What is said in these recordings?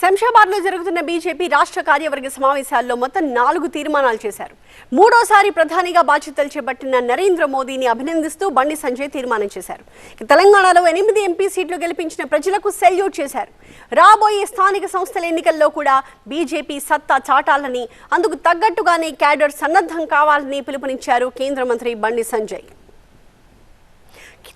శంషాబాద్లో జరుగుతున్న బీజేపీ రాష్ట్ర కార్యవర్గ సమావేశాల్లో మొత్తం నాలుగు తీర్మానాలు చేశారు. మూడోసారి ప్రధానిగా బాధ్యతలు చేపట్టిన నరేంద్ర మోదీని అభినందిస్తూ బండి సంజయ్ తీర్మానం చేశారు. తెలంగాణలో ఎనిమిది ఎంపీ సీట్లు గెలిపించిన ప్రజలకు సెల్యూట్ చేశారు. రాబోయే స్థానిక సంస్థల ఎన్నికల్లో కూడా బీజేపీ సత్తా చాటాలని అందుకు తగ్గట్టుగానే క్యాడర్ సన్నద్ధం కావాలని పిలుపునిచ్చారు కేంద్ర మంత్రి బండి సంజయ్.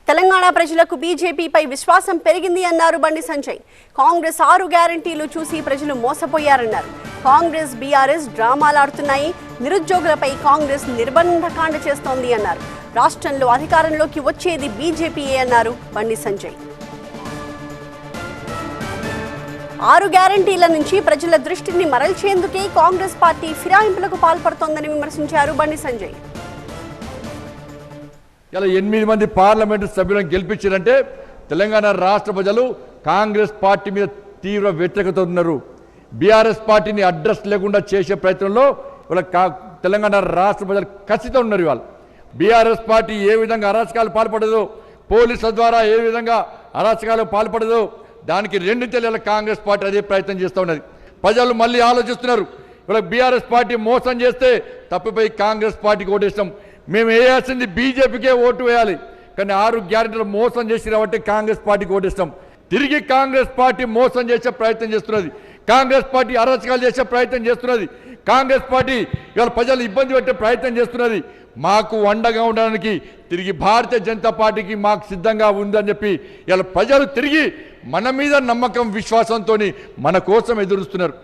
తెలంగాణ ప్రజలకు బీజేపీపై విశ్వాసం పెరిగింది అన్నారు బండి సంజయ్. కాంగ్రెస్ ఆరు గ్యారంటీలు చూసి ప్రజలు మోసపోయారన్నారు. కాంగ్రెస్ బీఆర్ఎస్ డ్రామాలాడుతున్నాయి నిరుద్యోగులపై కాంగ్రెస్ నిర్బంధకాండ చేస్తోంది అన్నారు. రాష్ట్రంలో అధికారంలోకి వచ్చేది బీజేపీయే అన్నారు బండి సంజయ్. ఆరు గ్యారంటీల నుంచి ప్రజల దృష్టిని మరల్చేందుకే కాంగ్రెస్ పార్టీ ఫిరాయింపులకు పాల్పడుతోందని విమర్శించారు బండి సంజయ్. ఇలా ఎనిమిది మంది పార్లమెంటు సభ్యులను గెలిపించారంటే తెలంగాణ రాష్ట్ర ప్రజలు కాంగ్రెస్ పార్టీ మీద తీవ్ర వ్యతిరేకత ఉన్నారు. బీఆర్ఎస్ పార్టీని అడ్రస్ లేకుండా చేసే ప్రయత్నంలో ఇవాళ కా తెలంగాణ రాష్ట్ర ప్రజలు ఖచ్చితంగా ఉన్నారు ఇవాళ. బీఆర్ఎస్ పార్టీ ఏ విధంగా అరాచకాలు పాల్పడదు పోలీసుల ద్వారా ఏ విధంగా అరాచకాలు పాల్పడదు దానికి రెండు తెలియాల కాంగ్రెస్ పార్టీ అదే ప్రయత్నం చేస్తూ ఉన్నది. ప్రజలు మళ్ళీ ఆలోచిస్తున్నారు. ఇవాళ బీఆర్ఎస్ పార్టీ మోసం చేస్తే తప్పిపోయి కాంగ్రెస్ పార్టీకి ఓటేస్తాం. మేము వేయాల్సింది బీజేపీకే ఓటు వేయాలి. కానీ ఆరు గ్యారెంటీలు మోసం చేసి కాబట్టి కాంగ్రెస్ పార్టీకి ఓటేస్తాం. తిరిగి కాంగ్రెస్ పార్టీ మోసం చేసే ప్రయత్నం చేస్తున్నది. కాంగ్రెస్ పార్టీ అరాచకాలు చేసే ప్రయత్నం చేస్తున్నది. కాంగ్రెస్ పార్టీ ఇవాళ ప్రజలు ఇబ్బంది పెట్టే ప్రయత్నం చేస్తున్నది. మాకు అండగా ఉండడానికి తిరిగి భారతీయ జనతా పార్టీకి మాకు సిద్ధంగా ఉందని చెప్పి ఇలా ప్రజలు తిరిగి మన మీద నమ్మకం విశ్వాసంతో మన కోసం ఎదురుస్తున్నారు.